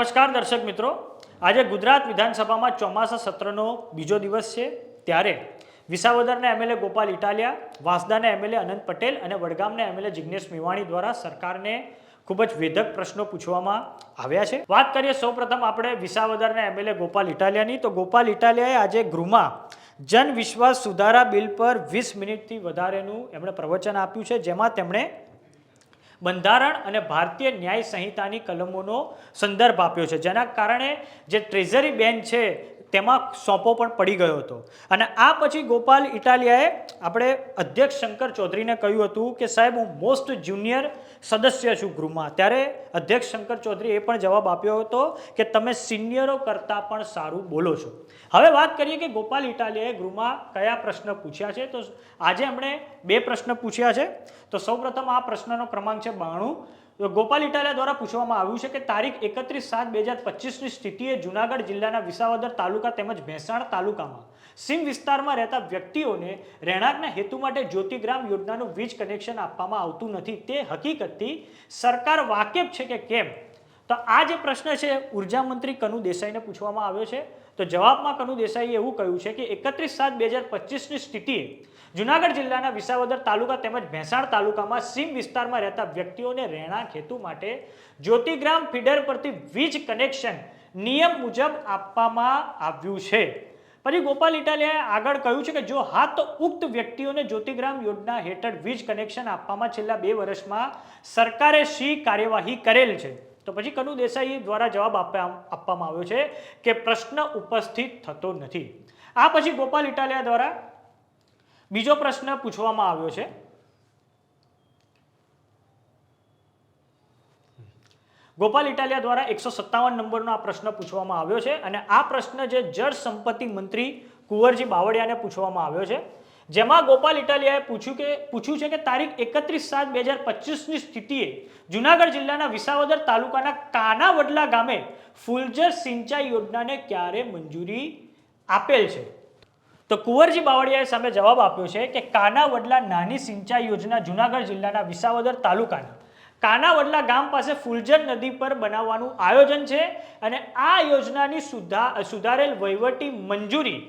નમસ્કાર દર્શક મિત્રો. આજે ગુજરાત વિધાનસભામાં ચોમાસા સત્રનો બીજો દિવસ છે. ત્યારે વિસાવદરના એમએલએ ગોપાલ ઇટાલિયા, વાંસદાના એમએલએ અનંત પટેલ અને વડગામના એમએલએ જિગ્નેશ મેવાણી દ્વારા સરકારને ખૂબ જ વેધક પ્રશ્નો પૂછવામાં આવ્યા છે. વાત કરીએ સૌપ્રથમ આપણે વિસાવદરના એમએલએ ગોપાલ ઇટાલિયાની. તો ગોપાલ ઇટાલિયાએ આજે ગૃહમાં જન વિશ્વાસ સુધારા બિલ પર વીસ મિનિટથી વધારેનું એમણે પ્રવચન આપ્યું છે, જેમાં તેમણે બંધારણ અને ભારતીય ન્યાય સંહિતાની કલમોનો સંદર્ભ આપ્યો છે. જેના કારણે જે ટ્રેઝરી બેન છે, તેમાં સોંપો પણ પડી ગયો હતો. અને આ પછી ગોપાલ ઇટાલિયાએ આપણે અધ્યક્ષ શંકર ચૌધરીને કહ્યું હતું કે સાહેબ, હું મોસ્ટ જુનિયર સદસ્ય છું ગૃહમાં. ત્યારે અધ્યક્ષ શંકર ચૌધરી એ પણ જવાબ આપ્યો હતો કે તમે સિનિયરો કરતાં પણ સારું બોલો છો. હવે વાત કરીએ કે ગોપાલ ઇટાલિયાએ ગૃહમાં કયા પ્રશ્ન પૂછ્યા છે? તો આજે એમણે બે પ્રશ્ન પૂછ્યા છે. તો સૌપ્રથમ આ પ્રશ્નનો ક્રમાંક છે બાણું. ગોપાલ ઇટાલિયા દ્વારા પૂછવામાં આવ્યું છે કે તારીખ એકત્રીસ સાત બે હજાર પચીસની સ્થિતિએ જુનાગઢ જિલ્લાના વિસાવદર તાલુકા તેમજ ભેંસાણ તાલુકામાં. સીમ વિસ્તારમાં રહેતા વ્યક્તિઓને રહેણાંકના હેતુ માટે જ્યોતિગ્રામ યોજનાનું વીજ કનેક્શન આપવામાં આવતું નથી. તે હકીકતથી સરકાર વાકેફ છે કે કેમ? તો આ જે પ્રશ્ન છે, ઊર્જા મંત્રી કનુ દેસાઈને પૂછવામાં આવ્યો છે. તો જવાબમાં કનુ દેસાઈએ એવું કહ્યું છે કે એકત્રીસ સાત બે હજાર પચીસની સ્થિતિએ જુનાગઢ જિલ્લાના વિસાવદર તાલુકા તેમજ ભેંસાણ તાલુકામાં સીમ વિસ્તારમાં રહેતા વ્યક્તિઓને રહેણાંક હેતુ માટે જ્યોતિગ્રામ ફીડર પરથી વીજ કનેક્શન નિયમ મુજબ આપવામાં આવ્યું છે. પછી ગોપાલ ઇટાલિયાએ આગળ કહ્યું છે કે જો હા તો ઉક્ત વ્યક્તિઓને જ્યોતિગ્રામ યોજના હેઠળ વીજ કનેક્શન આપવામાં છેલ્લા બે વર્ષમાં સરકારે શી કાર્યવાહી કરેલ છે? તો પછી કનુ દેસાઈ દ્વારા જવાબ આપવા આપવામાં આવ્યો છે કે પ્રશ્ન ઉપસ્થિત થતો નથી. આ પછી ગોપાલ ઇટાલિયા દ્વારા બીજો પ્રશ્ન પૂછવામાં આવ્યો છે. ગોપાલ ઇટાલિયા દ્વારા એકસો સત્તાવન નંબરનો આ પ્રશ્ન પૂછવામાં આવ્યો છે અને આ પ્રશ્ન જે જળ સંપત્તિ મંત્રી કુંવરજી બાવળિયાને પૂછવામાં આવ્યો છે. જેમાં ગોપાલ ઇટાલિયાએ પૂછ્યું કે, પૂછ્યું છે કે તારીખ એકત્રીસ સાત બે હજાર પચીસની સ્થિતિએ જુનાગઢ જિલ્લાના વિસાવદર તાલુકાના કાનાવડલા ગામે ફૂલજર સિંચાઈ યોજનાને ક્યારે મંજૂરી આપેલ છે? તો કુંવરજી બાવળિયાએ સામે જવાબ આપ્યો છે કે કાનાવડલા નાની સિંચાઈ યોજના જુનાગઢ જિલ્લાના વિસાવદર તાલુકાના કાનાવડલા ગામ પાસે ફુલજર નદી પર બનાવવાનું આયોજન છે અને આ યોજનાની સુધા, સુધારેલ વહીવટી મંજૂરી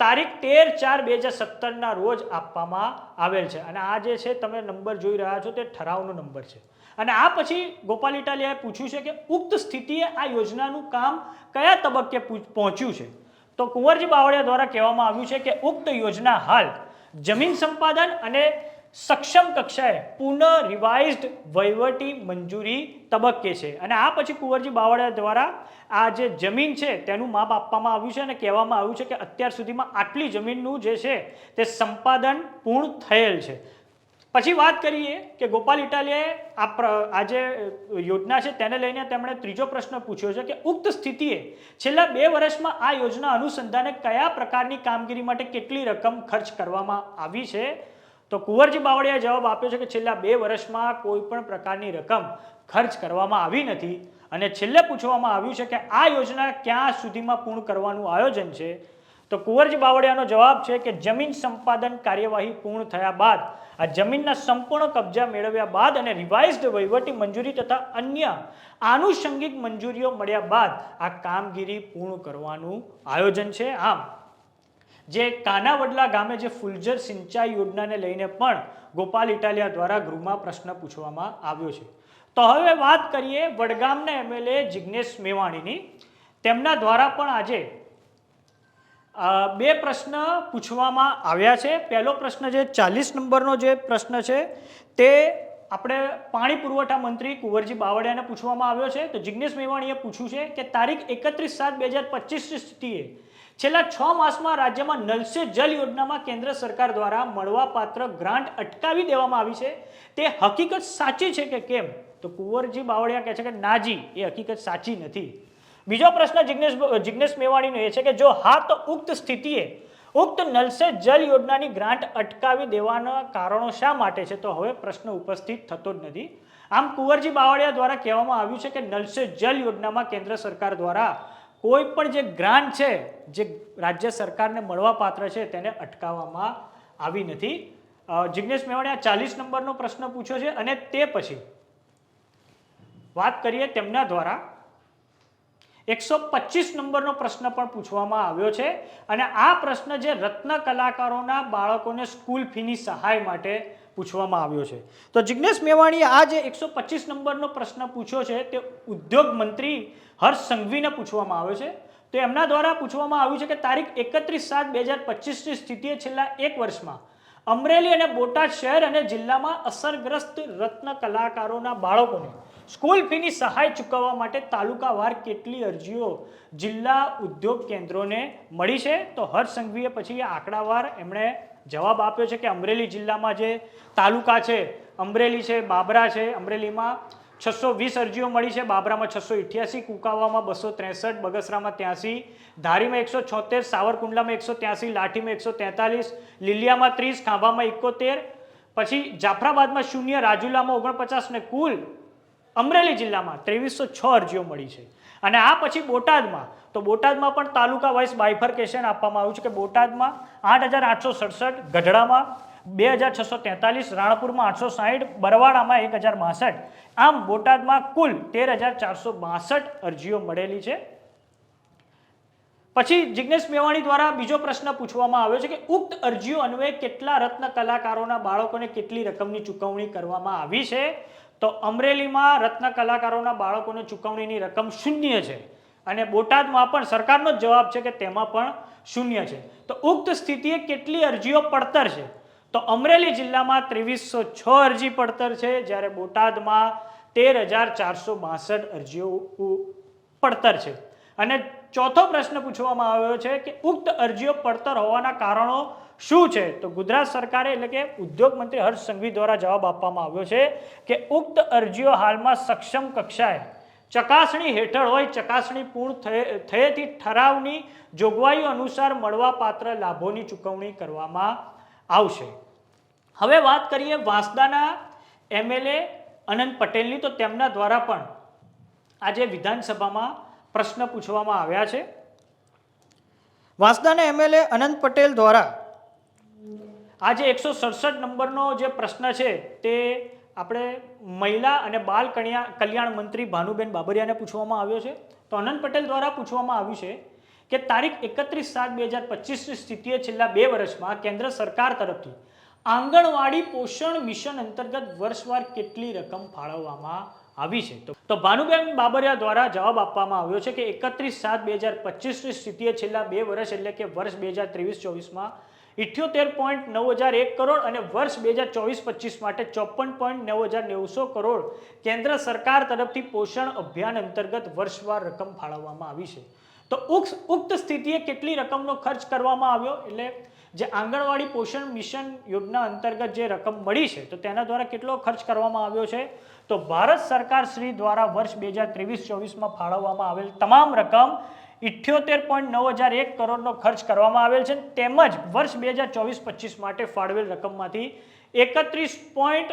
તારીખ તેર ચાર બે હજાર સત્તરના રોજ આપવામાં આવેલ છે. અને આ જે છે તમે નંબર જોઈ રહ્યા છો તે ઠરાવનો નંબર છે. અને આ પછી ગોપાલ ઇટાલિયાએ પૂછ્યું છે કે ઉક્ત સ્થિતિએ આ યોજનાનું કામ કયા તબક્કે પહોંચ્યું છે? તો કુંવરજી બાવળિયા દ્વારા કહેવામાં આવ્યું છે કે ઉક્ત યોજના હાલ જમીન સંપાદન અને સક્ષમ કક્ષાએ પુનઃ રિવાઇઝડ વહીવટી મંજૂરી તબક્કે છે. અને આ પછી કુંવરજી બાવળિયા દ્વારા આ જે જમીન છે તેનું માપ આપવામાં આવ્યું છે અને કહેવામાં આવ્યું છે કે અત્યાર સુધીમાં આટલી જમીનનું જે છે તે સંપાદન પૂર્ણ થયેલ છે. પછી વાત કરીએ કે ગોપાલ ઇટાલિયાએ આ આ જે યોજના છે તેને લઈને તેમણે ત્રીજો પ્રશ્ન પૂછ્યો છે કે ઉક્ત સ્થિતિએ છેલ્લા બે વર્ષમાં આ યોજના અનુસંધાને કયા પ્રકારની કામગીરી માટે કેટલી રકમ ખર્ચ કરવામાં આવી છે? તો કુંવરજી બાવળિયાએ જવાબ આપ્યો છે કે છેલ્લા બે વર્ષમાં કોઈ પણ પ્રકારની રકમ ખર્ચ કરવામાં આવી નથી અને છેલ્લે પૂછવામાં આવ્યું છે કે આ યોજના ક્યાં સુધીમાં પૂર્ણ કરવાનું આયોજન છે? તો કુંવરજી બાવળિયાનો જવાબ છે કે જમીન સંપાદન કાર્યવાહી પૂર્ણ થયા બાદ, આ જમીનના સંપૂર્ણ કબજા મેળવ્યા બાદ અને રિવાઇઝડ વહીવટી મંજૂરી તથા અન્ય આનુષંગિક મંજૂરીઓ મળ્યા બાદ આ કામગીરી પૂર્ણ કરવાનું આયોજન છે. આમ જે કાનાવડલા ગામે જે ફુલજર સિંચાઈ યોજનાને લઈને પણ ગોપાલ ઇટાલિયા દ્વારા ગૃહમાં પ્રશ્ન પૂછવામાં આવ્યો છે. તો હવે વાત કરીએ વડગામના એમએલએ જિગ્નેશ મેવાણીની. તેમના દ્વારા પણ આજે બે પ્રશ્ન પૂછવામાં આવ્યા છે. પહેલો પ્રશ્ન જે ચાલીસ નંબરનો જે પ્રશ્ન છે તે આપણે પાણી પુરવઠા મંત્રી કુંવરજી બાવળિયાને પૂછવામાં આવ્યો છે તો જિગ્નેશ મેવાણીએ પૂછ્યું છે કે તારીખ એકત્રીસ સાત બે હજાર પચીસની સ્થિતિએ છેલ્લા છ માસમાં રાજ્યમાં નલ જલ યોજનામાં કેન્દ્ર સરકાર દ્વારા મળવાપાત્ર ગ્રાન્ટ અટકાવી દેવામાં આવી છે. તે હકીકત સાચી છે કે કેમ? તો કુંવરજી બાવળિયા કહે છે કે નાજી, એ હકીકત સાચી નથી. બીજો પ્રશ્ન જિગ્નેશ જિગ્નેશ મેવાણીનો એ છે કે જો હા તો ઉક્ત સ્થિતિએ ઉક્ત નલ જલ યોજનાની ગ્રાન્ટ અટકાવી દેવાના કારણો શા માટે છે? તો હવે પ્રશ્ન ઉપસ્થિત થતો જ નથી. આમ કુંવરજી બાવળિયા દ્વારા કહેવામાં આવ્યું છે કે નલ સે જલ યોજનામાં કેન્દ્ર સરકાર દ્વારા કોઈ પણ જે ગ્રાન્ટ છે, જે રાજ્ય સરકારને મળવાપાત્ર છે, તેને અટકાવવામાં આવી નથી. જિજ્ઞેશ જિગ્નેશ આ ચાલીસ નંબરનો પ્રશ્ન પૂછ્યો છે અને તે પછી વાત કરીએ તેમના દ્વારા. એકસો પચીસ નંબરનો પ્રશ્ન પણ પૂછવામાં આવ્યો છે. અને આ પ્રશ્ન જે રત્ન કલાકારોના બાળકોને સ્કૂલ ફીની સહાય માટે પૂછવામાં આવ્યો છે. તો જિજ્ઞેશ મેવાણીએ આ જે એકસો પચીસ નંબરનો પ્રશ્ન પૂછ્યો છે તે ઉદ્યોગ મંત્રી હર્ષ સંઘવીને પૂછવામાં આવ્યો છે. તો એમના દ્વારા પૂછવામાં આવ્યું છે કે તારીખ એકત્રીસ સાત બે હજાર પચીસની સ્થિતિએ છેલ્લા એક વર્ષમાં અમરેલી અને બોટાદ શહેર અને જિલ્લામાં અસરગ્રસ્ત રત્ન કલાકારોના બાળકોને સ્કૂલ ફીની સહાય ચૂકવવા માટે તાલુકાવાર કેટલી અરજીઓ જિલ્લા ઉદ્યોગ કેન્દ્રોને મળી છે? તો હર્ષ સંઘવીએ પછી આંકડાવાર એમણે જવાબ આપ્યો છે કે અમરેલી જિલ્લામાં જે તાલુકા છે, અમરેલી છે, બાબરા છે, અમરેલીમાં છસો વીસ અરજીઓ મળી છે. બાબરામાં છસો ઇઠ્યાસી, કુકાવામાં બસો ત્રેસઠ, બગસરામાં ત્યાંસી, ધારીમાં એકસો છોતેર, સાવરકુંડલામાં એકસો ત્યાંસી, લાઠીમાં એકસો તેતાલીસ, લીલિયામાં ત્રીસ, ખાંભામાં એકોતેર, પછી જાફરાબાદમાં શૂન્ય, રાજુલામાં ઓગણપચાસ ને કુલ અમરેલી જિલ્લામાં ત્રેવીસો છ અરજીઓ મળી છે. અને આ પછી બોટાદમાં, તો બોટાદમાં પણ તાલુકા વાઇઝ બાયફર્કેશન આપવામાં આવ્યું છે કે બોટાદમાં આઠ હજાર આઠસો સડસઠ, ગઢડામાં બે હજાર છસો તેતાલીસ, રાણપુરમાં આઠસો સાહીઠ, બરવાડામાં એક હજાર બાસઠ. આમ બોટાદમાં કુલ તેર હજાર ચારસો બાસઠ અરજીઓ મળેલી છે. પછી જિજ્ઞેશ મેવાણી દ્વારા બીજો પ્રશ્ન પૂછવામાં આવ્યો છે કે ઉક્ત અરજીઓ અન્વયે કેટલા રત્ન કલાકારોના બાળકોને કેટલી રકમની ચૂકવણી કરવામાં આવી છે? તો અમરેલીમાં રત્ન કલાકારોના બાળકોને ચૂકવણીની રકમ શૂન્ય છે. અને બોટાદમાં પણ સરકારનો જ જવાબ છે કે તેમાં પણ શૂન્ય છે. તો ઉક્ત સ્થિતિએ કેટલી અરજીઓ પડતર છે? તો અમરેલી જિલ્લામાં ત્રેવીસો છ અરજી પડતર છે, જ્યારે બોટાદમાં તેર હજાર ચારસો બાસઠ અરજીઓ પડતર છે. અને ચોથો પ્રશ્ન પૂછવામાં આવ્યો છે કે ઉક્ત અરજીઓ પડતર હોવાના કારણો શું છે? તો ગુજરાત સરકારે એટલે કે ઉદ્યોગ મંત્રી હર્ષ સંઘવી દ્વારા જવાબ આપવામાં આવ્યો છે કે ઉક્ત અરજીઓ હાલમાં સક્ષમ કક્ષાએ ચકાસણી હેઠળ હોય, ચકાસણી પૂર્ણ થયે- થયેથી ઠરાવની જોગવાઈઓ અનુસાર મળવાપાત્ર લાભોની ચૂકવણી કરવામાં આવશે. હવે વાત કરીએ વાંસદાના એમએલએ અનંત પટેલની. તો તેમના દ્વારા પણ આજે વિધાનસભામાં પ્રશ્ન પૂછવામાં આવ્યા છે. વાંસદાના એમએલએ અનંત પટેલ દ્વારા આજે એકસો સડસઠ નંબરનો જે પ્રશ્ન છે તે આપણે મહિલા અને બાલ કલ્યાણ કલ્યાણ મંત્રી ભાનુબેન બાબરિયાને પૂછવામાં આવ્યો છે. તો અનંત પટેલ દ્વારા પૂછવામાં આવ્યું છે કે તારીખ એકત્રીસ સાત બે હજાર પચીસની સ્થિતિએ છેલ્લા બે વર્ષમાં કેન્દ્ર સરકાર તરફથી આંગણવાડી પોષણ મિશન અંતર્ગત વર્ષવાર કેટલી રકમ ફાળવવામાં આવી છે? તો ભાનુબેન બાબરિયા દ્વારા જવાબ આપવામાં આવ્યો છે કે એકત્રીસ સાત બે હજાર પચીસની સ્થિતિએ છેલ્લા બે વર્ષ એટલે કે વર્ષ બે હજાર ત્રેવીસ ચોવીસમાં ઇઠ્યોતેર પોઈન્ટ નવ હજાર એક કરોડ અને વર્ષ બે હજાર ચોવીસ પચીસ માટે ચોપન પોઈન્ટ નવ હજાર નેવસો કરોડ કેન્દ્ર સરકાર તરફથી પોષણ અભિયાન અંતર્ગત વર્ષવાર રકમ ફાળવવામાં આવી છે. તો ઉક્ત સ્થિતિએ કેટલી રકમનો ખર્ચ કરવામાં આવ્યો? એટલે જે આંગણવાડી પોષણ મિશન યોજના અંતર્ગત જે રકમ મળી છે, તો તેના દ્વારા કેટલો ખર્ચ કરવામાં આવ્યો છે? તો ભારત સરકાર શ્રી દ્વારા વર્ષ બે હજાર ત્રેવીસ ચોવીસમાં ફાળવવામાં આવેલ તમામ રકમ ઇઠ્યોતેર પોઈન્ટ નવ હજાર એક કરોડનો ખર્ચ કરવામાં આવેલ છે. તેમજ વર્ષ બે હજાર ચોવીસ પચીસ માટે ફાળવેલ રકમમાંથી એકત્રીસ પોઈન્ટ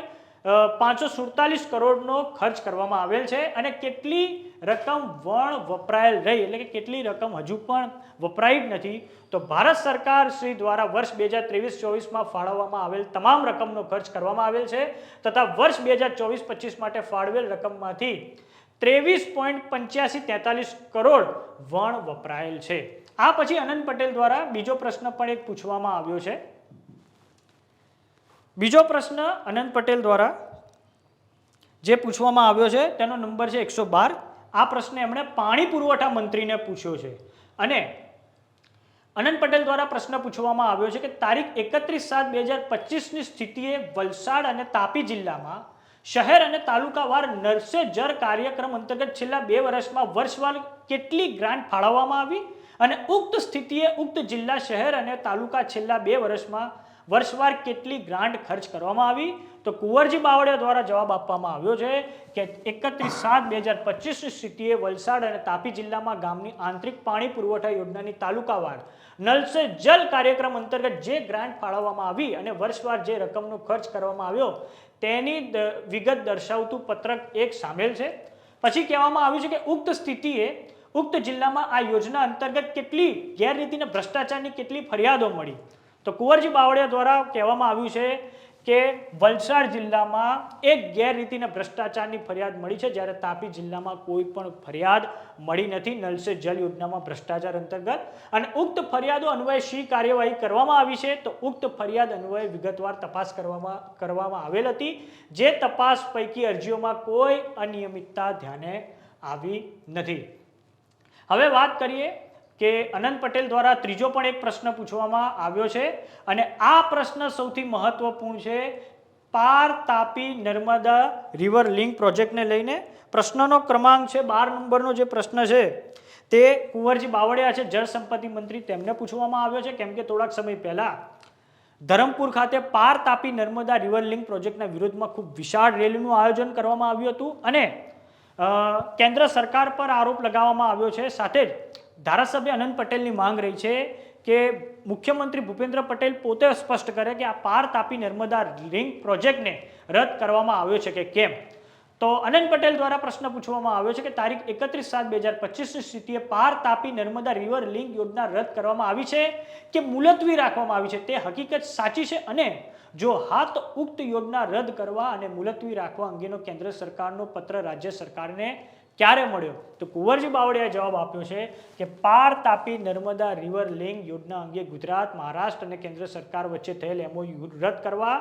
પાંચસો સુડતાલીસ કરોડનો ખર્ચ કરવામાં આવેલ છે અને કેટલી રકમ વણ વપરાયેલ રહી? એટલે કે કેટલી રકમ હજુ પણ વપરાઈ જ નથી. તો ભારત સરકાર શ્રી દ્વારા વર્ષ બે હજાર ત્રેવીસ ચોવીસમાં ફાળવવામાં આવેલ તમામ રકમનો ખર્ચ કરવામાં આવેલ છે. તથા વર્ષ બે હજાર ચોવીસ પચીસ માટે ફાળવેલ રકમમાંથી ત્રેવીસ પોઈન્ટ પંચ્યાસી તેતાલીસ કરોડ વણ વપરાયેલ છે. આ પછી અનંત પટેલ દ્વારા બીજો પ્રશ્ન પણ એક પૂછવામાં આવ્યો છે. બીજો પ્રશ્ન અનંત પટેલ દ્વારા જે પૂછવામાં આવ્યો છે, તેનો નંબર છે એકસો બાર. આ પ્રશ્ન એમણે પાણી પુરવઠા મંત્રીને પૂછ્યો છે. અને અનંત પટેલ દ્વારા પ્રશ્ન પૂછવામાં આવ્યો છે કે તારીખ એકત્રીસ સાત બે હજાર પચીસની સ્થિતિએ વલસાડ અને તાપી જિલ્લામાં શહેર અને તાલુકાવાર નર્સે જર કાર્યક્રમ અંતર્ગત છેલ્લા બે વર્ષમાં વર્ષવાર કેટલી ગ્રાન્ટ ફાળવવામાં આવી? અને ઉક્ત સ્થિતિએ ઉક્ત જિલ્લા, શહેર અને તાલુકા છેલ્લા બે વર્ષમાં વર્ષવાર કેટલી ગ્રાન્ટ ખર્ચ કરવામાં આવી? તો કુંવરજી બાવળિયા દ્વારા જવાબ આપવામાં આવ્યો છે કે એકત્રીસ સાત બે હજાર પચીસની સ્થિતિએ વલસાડ અને તાપી જિલ્લામાં ગામની આંતરિક પાણી પુરવઠા યોજનાની તાલુકાવાર નલ સે જલ કાર્યક્રમ અંતર્ગત જે ગ્રાન્ટ ફાળવવામાં આવી અને વર્ષવાર જે રકમનો ખર્ચ કરવામાં આવ્યો તેની વિગત દર્શાવતું પત્રક એક સામેલ છે. પછી કહેવામાં આવ્યું છે કે ઉક્ત સ્થિતિએ ઉક્ત જિલ્લામાં આ યોજના અંતર્ગત કેટલી ગેરરીતિને ભ્રષ્ટાચારની કેટલી ફરિયાદો મળી? તો કુંવરજી બાવળિયા દ્વારા કહેવામાં આવ્યું છે કે વલસાડ જિલ્લામાં એક ગેરરીતિને ભ્રષ્ટાચારની ફરિયાદ મળી છે. જ્યારે તાપી જિલ્લામાં કોઈ પણ ફરિયાદ મળી નથી. નલ સે જલ યોજનામાં ભ્રષ્ટાચાર અંતર્ગત અને ઉક્ત ફરિયાદો અન્વયે શી કાર્યવાહી કરવામાં આવી છે? તો ઉક્ત ફરિયાદ અન્વયે વિગતવાર તપાસ કરવામાં કરવામાં આવેલ હતી. જે તપાસ પૈકી અરજીઓમાં કોઈ અનિયમિતતા ધ્યાને આવી નથી. હવે વાત કરીએ કે અનંત પટેલ દ્વારા ત્રીજો પણ એક પ્રશ્ન પૂછવામાં આવ્યો છે અને આ પ્રશ્ન સૌથી મહત્વપૂર્ણ છે. પાર તાપી નર્મદા રિવર લિંક પ્રોજેક્ટને લઈને પ્રશ્નનો ક્રમાંક છે બાર નંબરનો જે પ્રશ્ન છે તે કુંવરજી બાવળિયા છે, જળ સંપત્તિ મંત્રી તેમને પૂછવામાં આવ્યો છે. કેમ કે થોડાક સમય પહેલા ધરમપુર ખાતે પાર તાપી નર્મદા રિવર લિંક પ્રોજેક્ટના વિરોધમાં ખૂબ વિશાળ રેલીનું આયોજન કરવામાં આવ્યું હતું અને કેન્દ્ર સરકાર પર આરોપ લગાવવામાં આવ્યો છે. સાથે જ ધારાસભ્ય અનંત પટેલની માંગ રહી છે કે મુખ્યમંત્રી ભૂપેન્દ્ર પટેલ પોતે સ્પષ્ટ કરે કે આ પાર તાપી નર્મદા લિંક પ્રોજેક્ટને રદ કરવામાં આવ્યો છે કે કેમ? તો અનંત પટેલ દ્વારા પ્રશ્ન પૂછવામાં આવ્યો છે કે તારીખ એકત્રીસ સાત બે હજાર પચીસની સ્થિતિએ પાર તાપી નર્મદા રિવર લિંક યોજના રદ કરવામાં આવી છે કે મુલતવી રાખવામાં આવી છે? તે હકીકત સાચી છે અને જો હા તો ઉક્ત યોજના રદ કરવા અને મુલતવી રાખવા અંગેનો કેન્દ્ર સરકારનો પત્ર રાજ્ય સરકારને ક્યારે મળ્યો. તો કુંવરજી બાવળિયાએ જવાબ આપ્યો છે કે પાર તાપી નર્મદા રિવર લિંક યોજના અંગે ગુજરાત, મહારાષ્ટ્ર અને કેન્દ્ર સરકાર વચ્ચે થયેલ એમઓયુ રદ કરવા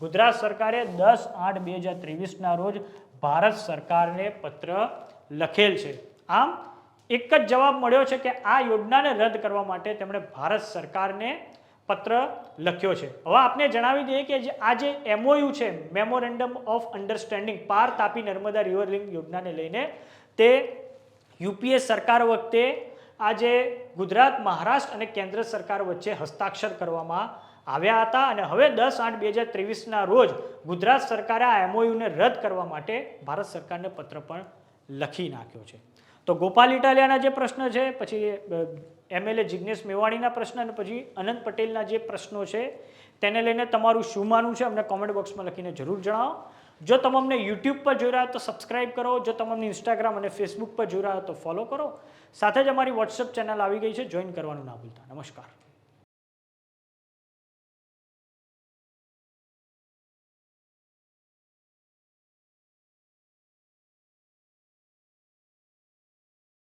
ગુજરાત સરકારે દસ આઠ બે હજાર ત્રેવીસના રોજ ભારત સરકારને પત્ર લખેલ છે. આમ, એક જ જવાબ મળ્યો છે કે આ યોજનાને રદ કરવા માટે તેમણે ભારત સરકારને પત્ર લખ્યો છે. હવે આપને જણાવી દઈએ કે આ જે એમઓયુ છે મેમોરેન્ડમ ઓફ અન્ડરસ્ટેન્ડિંગ પાર તાપી નર્મદા રિવર લિંક યોજનાને લઈને તે યુપીએ સરકાર વખતે આજે ગુજરાત, મહારાષ્ટ્ર અને કેન્દ્ર સરકાર વચ્ચે હસ્તાક્ષર કરવામાં આવ્યા હતા અને હવે દસ આઠ બે હજાર ત્રેવીસના રોજ ગુજરાત સરકારે આ એમઓયુને રદ કરવા માટે ભારત સરકારને પત્ર પણ લખી નાખ્યો છે. તો ગોપાલ ઇટાલિયાના જે પ્રશ્ન છે, પછી એમએલએ જિજ્ઞેશ મેવાણીના પ્રશ્ન અને પછી અનંત પટેલના જે પ્રશ્નો છે, તેને લઈને તમારું શું માનવું છે, અમને કોમેન્ટ બોક્સમાં લખીને જરૂર જણાવો. જો તમે અમને યુટ્યુબ પર જોઈ રહ્યા તો સબસ્ક્રાઇબ કરો. જો તમે અમને ઇન્સ્ટાગ્રામ અને ફેસબુક પર જોઈ રહ્યા તો ફોલો કરો. સાથે જ અમારી વોટ્સઅપ ચેનલ આવી ગઈ છે જોઈન કરવાનું ના ભૂલતા. નમસ્કાર.